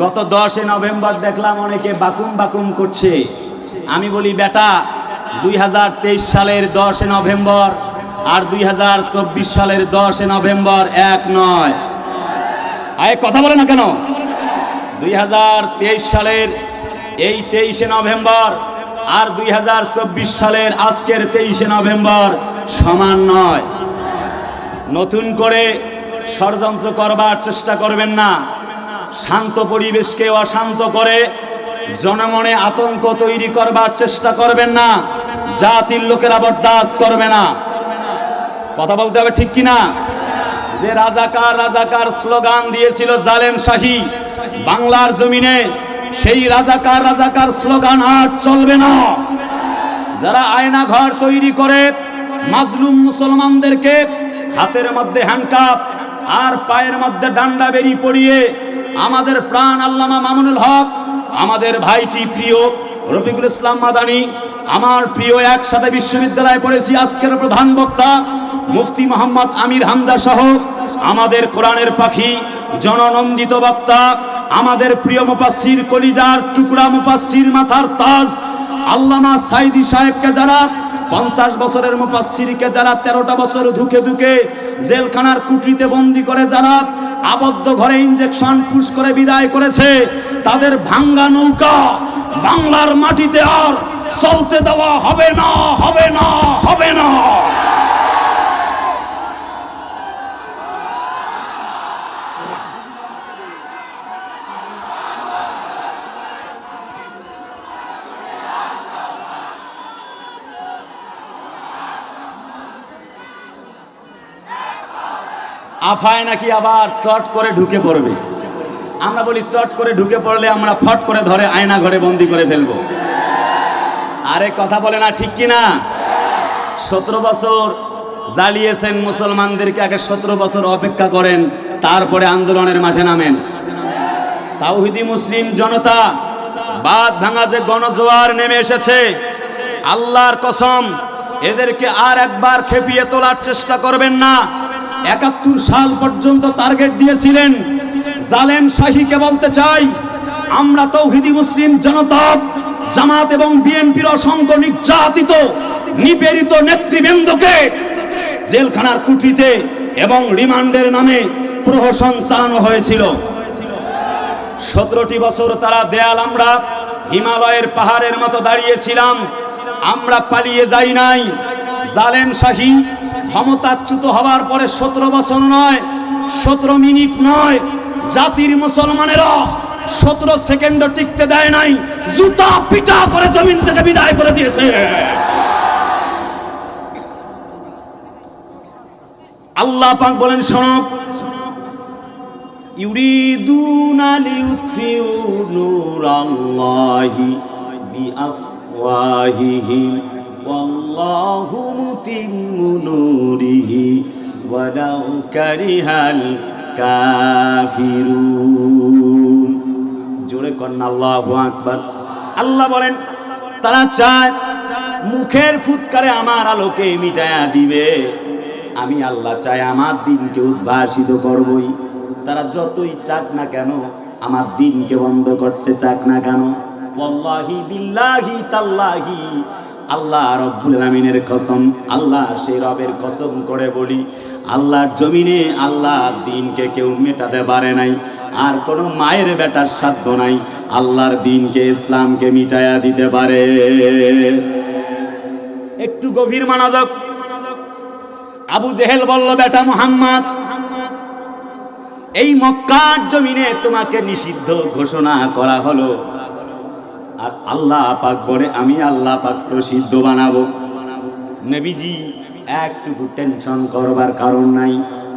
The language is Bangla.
গত দশে নভেম্বর দেখলাম অনেকে বাকুম বাকুম করছে। আমি বলি, বেটা, দুই হাজার তেইশ সালের দশে নভেম্বর আর দুই হাজার চব্বিশ সালের দশে নভেম্বর এক নয়। আরে, কথা বলে না কেন? দুই হাজার তেইশ সালের এই তেইশে নভেম্বর আর দুই হাজার চব্বিশ সালের আজকের তেইশে নভেম্বর সমান নয়। নতুন করে ষড়যন্ত্র করবার চেষ্টা করবেন না। শান্ত পরিবেশকে অশান্ত করে। জনমনে আতঙ্ক তৈরি করবার চেষ্টা করবেন না। জাতির লোকেরা বরদাস্ত করবে না। কথা বলতে হবে ঠিক কিনা? যে রাজাকার রাজাকার স্লোগান দিয়েছিল জালেম শাহী, বাংলার জমিনে, সেই রাজাকার রাজাকার স্লোগান আর চলবে না। যারা আয়না ঘর তৈরি করে, মাজলুম মুসলমানদেরকে হাতের মধ্যে হ্যান্ডকাপ আর পায়ের মধ্যে ডান্ডা বেরি পড়িয়ে আমাদের প্রাণ আল্লামা মামুনুল হক, আমাদের ভাইটি প্রিয় রফিকুল ইসলাম মাদানি, আমার প্রিয় একসাথে বিশ্ববিদ্যালয়ে পড়েছি আজকের প্রধান বক্তা মুফতি মোহাম্মদ আমির হামজা সহ আমাদের কোরআনের পাখি, জননন্দিত বক্তা, আমাদের প্রিয় মুপাসির কলিজার টুকরা মুপাসির মাথার তাজ, আল্লামা সাইদি সাহেবকে যারা পঞ্চাশ বছরের মুপাসিরকে যারা তেরোটা বছর ধুকে ধুকে জেলখানার কুটিতে বন্দি করে যারা আবদ্ধ ঘরে ইঞ্জেকশন পুশ করে বিদায় করেছে, তাদের ভাঙ্গা নৌকা বাংলার মাটিতে আর চলতে দেওয়া হবে না হবে না হবে না। আফায় নাকি আবার চট করে ঢুকে পড়বে? আমরা বলি চট করে ঢুকে পড়লে আমরা ফট করে ধরে আয়না ঘরে বন্দি করে ফেলব। আরে কথা বলে না, ঠিক কি না সতেরো বছর জ্বালিয়েছেন মুসলমানদেরকে, আগে সতেরো বছর অপেক্ষা করেন, তারপরে আন্দোলনের মাঠে নামেন। তাওহিদি মুসলিম জনতা বাদ ভাঙা যে গণজোয়ার নেমে এসেছে, আল্লাহর কসম, এদেরকে আর একবার খেপিয়ে তোলার চেষ্টা করবেন না। একাত্তর সাল পর্যন্ত টার্গেট দিয়েছিলেন। জালেম শাহীকে বলতে চাই, আমরা তৌহিদি মুসলিম জনতা, জামাত এবং বিএনপির অসংখ্য নির্যাতিত, নিপীড়িত নেতৃবৃন্দকে জেলখানার কুঠিতে এবং রিমান্ডের নামে প্রহসন চালানো হয়েছিল। সতেরোটি বছর তারা দেয়াল আমরা হিমালয়ের পাহাড়ের মতো দাঁড়িয়েছিলাম, আমরা পালিয়ে যাই নাই। জালেম শাহী ক্ষমতাচ্যুত হওয়ার পরে সতেরো বছর নয়, সতেরো মিনিট নয়, জাতির মুসলমানেরা সতেরো সেকেন্ড টিকতে দেয় নাই, জুতা পিটা করে জমিন থেকে বিদায় করে দিয়েছে। আল্লাহ পাক বলেন শোনক ইউরিদুনা লিউতফিউ নূরাল্লাহি বিআফওয়াহিহিম। ওয়াল্লাহু মুতিম্মু নূরিহি ওয়ালাউ কারিহাল কাফিরুন। জোরে কন্না আল্লাহু আকবার। আল্লাহ বলেন, তারা চায় মুখের ফুৎকারে আমার আলোকে মিটায়া দিবে। আমি আল্লাহ চাই আমার দিনকে উদ্ভাসিত করবই। তারা যতই চাক না কেন, আমার দিনকে বন্ধ করতে চাক না কেন। ওয়াল্লাহি বিল্লাহি তাল্লাহি আল্লাহ রব্বুল আমিনের কসম, আল্লাহ সেই রবের কসম করে বলি, আল্লাহর জমিনে আল্লাহ দিনকে কেউ মেটাতে পারে নাই, আর কোনো মায়ের বেটার সাধ্য নাই, আল্লাহর দিনকে ইসলামকে মিটায়া দিতে পারে। একটু গভীর মনোযোগ। আবু জেহেল বলল, বেটা মোহাম্মদ, এই মক্কার জমিনে তোমাকে নিষিদ্ধ ঘোষণা করা হলো। আর আল্লাহ পাক বলে, আমি আল্লাহ পাক প্রসিদ্ধ বানাবো। নবীজি একটুকু টেনশন করবার কারণ নাই।